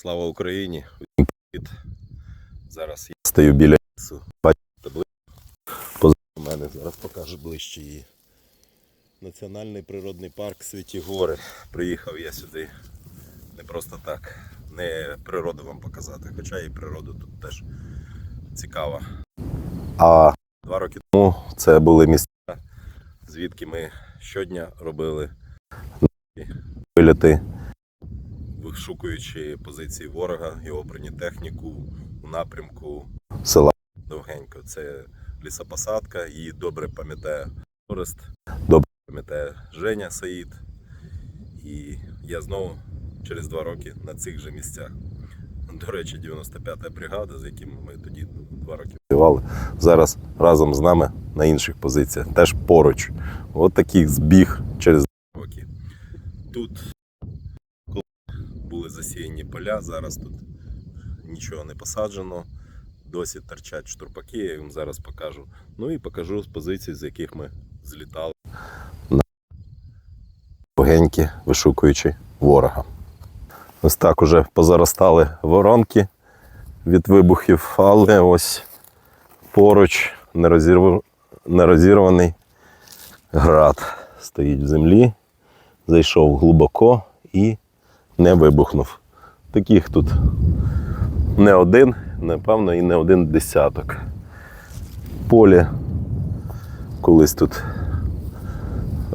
Слава Україні! Зараз я стою біля лісу. Бачите? Позаду мене зараз покажу ближче її. Національний природний парк Святі Гори. Приїхав я сюди не просто так, не природу вам показати, хоча і природу тут теж цікава. А два роки тому це були місця, звідки ми щодня робили виліти вишукуючи позиції ворога, його бронетехніку у напрямку села Довгенько. Це лісопосадка, її добре пам'ятає Орест, добре пам'ятає Женя Саїд. І я знову через два роки на цих же місцях. До речі, 95-та бригада, з якими ми тоді два роки воювали, зараз разом з нами на інших позиціях, теж поруч. От такий збіг через два роки. Тут були поля, зараз тут нічого не посаджено. Досі торчать штурпаки, я їм зараз покажу. Ну і покажу з позицій, з яких ми злітали на вишукуючи ворога. Ось так уже позаростали воронки від вибухів, але ось поруч нерозірв... нерозірваний град стоїть в землі, зайшов глибоко і не вибухнув. Таких тут не один, напевно, і не один десяток. Полі колись тут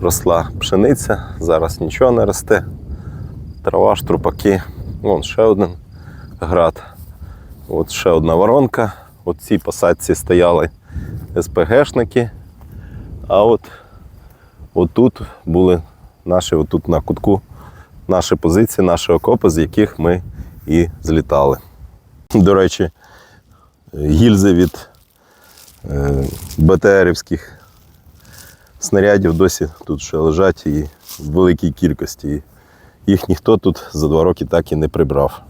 росла пшениця, зараз нічого не росте. Трава, штрупаки. Вон ще один град. От ще одна воронка. От цій посадці стояли СПГшники. А от отут були наші, отут на кутку наші позиції, наші окопи, з яких ми і злітали. До речі, гільзи від е, БТРівських снарядів досі тут ще лежать і в великій кількості. Їх ніхто тут за два роки так і не прибрав.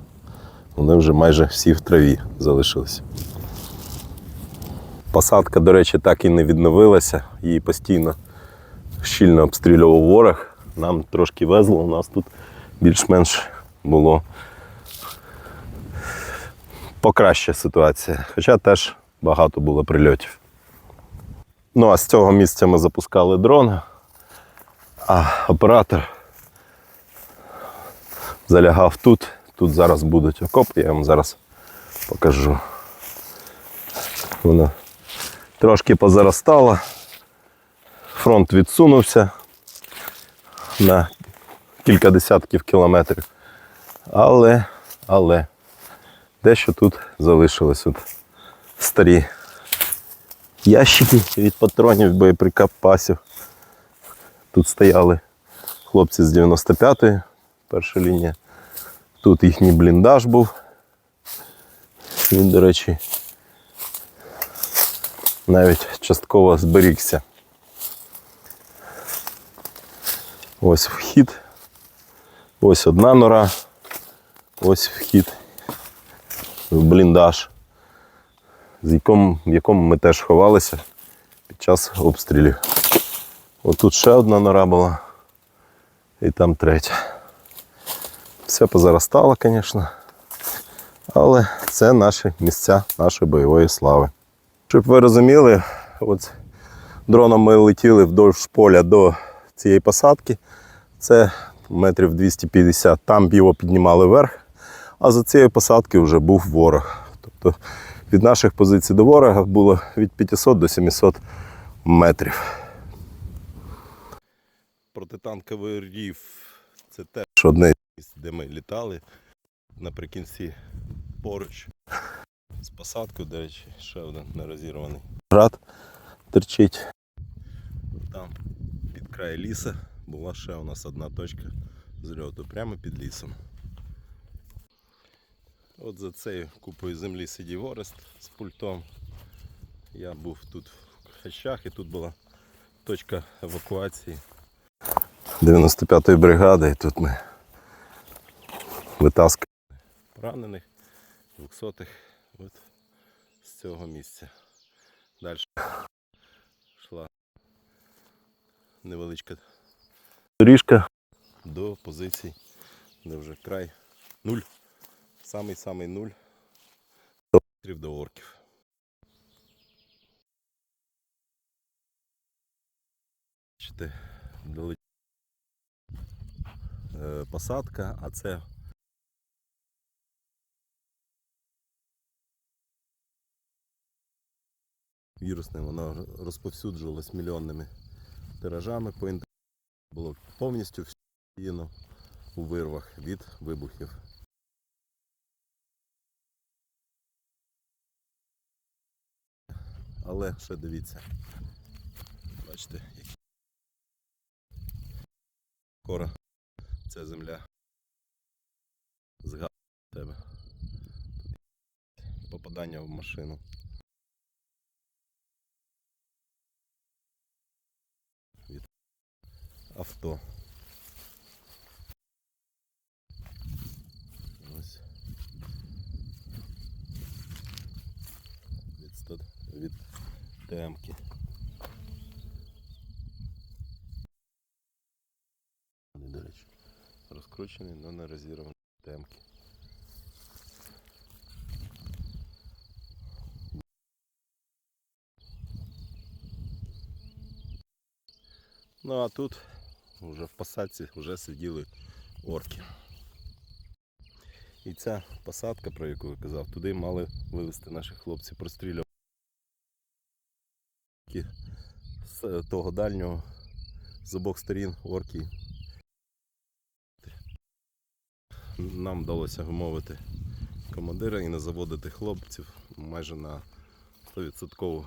Вони вже майже всі в траві залишились. Посадка, до речі, так і не відновилася. Її постійно щільно обстрілював ворог. Нам трошки везло, у нас тут більш-менш було покраща ситуація. Хоча теж багато було прильотів. Ну а з цього місця ми запускали дрон, а оператор залягав тут. Тут зараз будуть окопи, я вам зараз покажу. Воно трошки позаростало, фронт відсунувся на кілька десятків кілометрів. Але, але дещо тут залишилось. От старі ящики від патронів, боєприпасів. Тут стояли хлопці з 95-ї, перша лінія. Тут їхній бліндаж був. Він, до речі, навіть частково зберігся. Ось вхід. Ось одна нора. Ось вхід в бліндаж, з якому, в якому ми теж ховалися під час обстрілів. Отут ще одна нора була. І там третя. Все позаростало, звісно. Але це наші місця нашої бойової слави. Щоб ви розуміли, от дроном ми летіли вдовж поля до цієї посадки. Це метрів 250. Там його піднімали вверх, а за цією посадкою вже був ворог. Тобто від наших позицій до ворога було від 500 до 700 метрів. Протитанковий рів це теж одне з місць, де ми літали наприкінці поруч з посадкою, до речі, ще один нерозірваний град терчить. Там під край ліса була ще у нас одна точка зльоту, прямо під лісом. От за цією купою землі сидів Орест з пультом. Я був тут в хащах і тут була точка евакуації 95-ї бригади, і тут ми витаскували поранених, 200-х от з цього місця. Далі йшла невеличка доріжка до позицій, де вже край нуль. самий-самий нуль 100 метрів до орків. Бачите, дали е, посадка, а це вірусне, воно розповсюджувалось мільйонними тиражами по інтернету. Було повністю всіяно у вирвах від вибухів. Але ще дивіться. Бачите, які скоро ця земля згадує тебе. Попадання в машину. Від авто. Ось. Від, стад... від темки. До речі, розкручені, але не розірвані темки. Ну а тут вже в посадці вже сиділи орки. І ця посадка, про яку я казав, туди мали вивезти наші хлопці, прострілювати з того дальнього з обох сторін орки. Нам вдалося вмовити командира і не заводити хлопців майже на 100%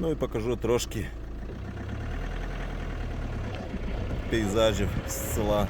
Ну і покажу трошки пейзажів з села.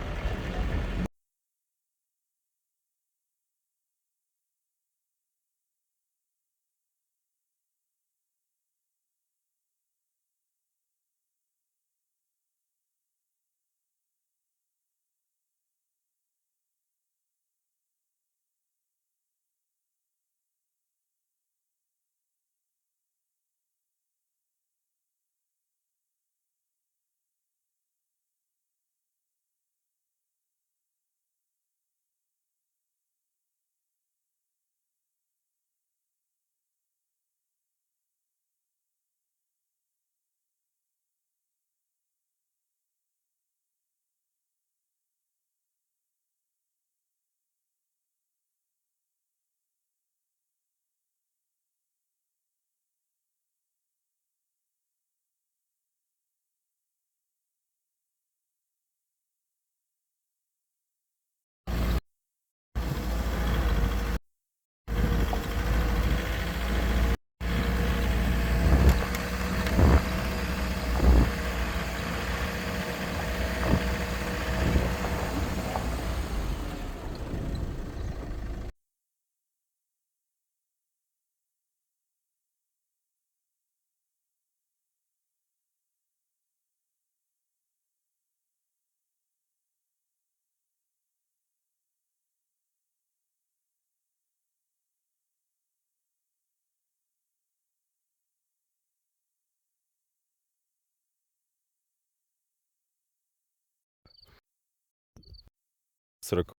40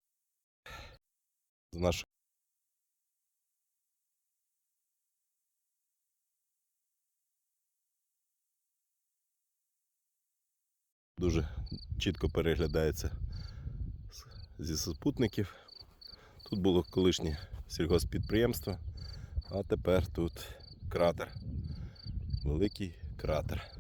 з нашого. Дуже чітко переглядається зі супутників. Тут було колишнє сільгоспідприємство, а тепер тут кратер, великий кратер.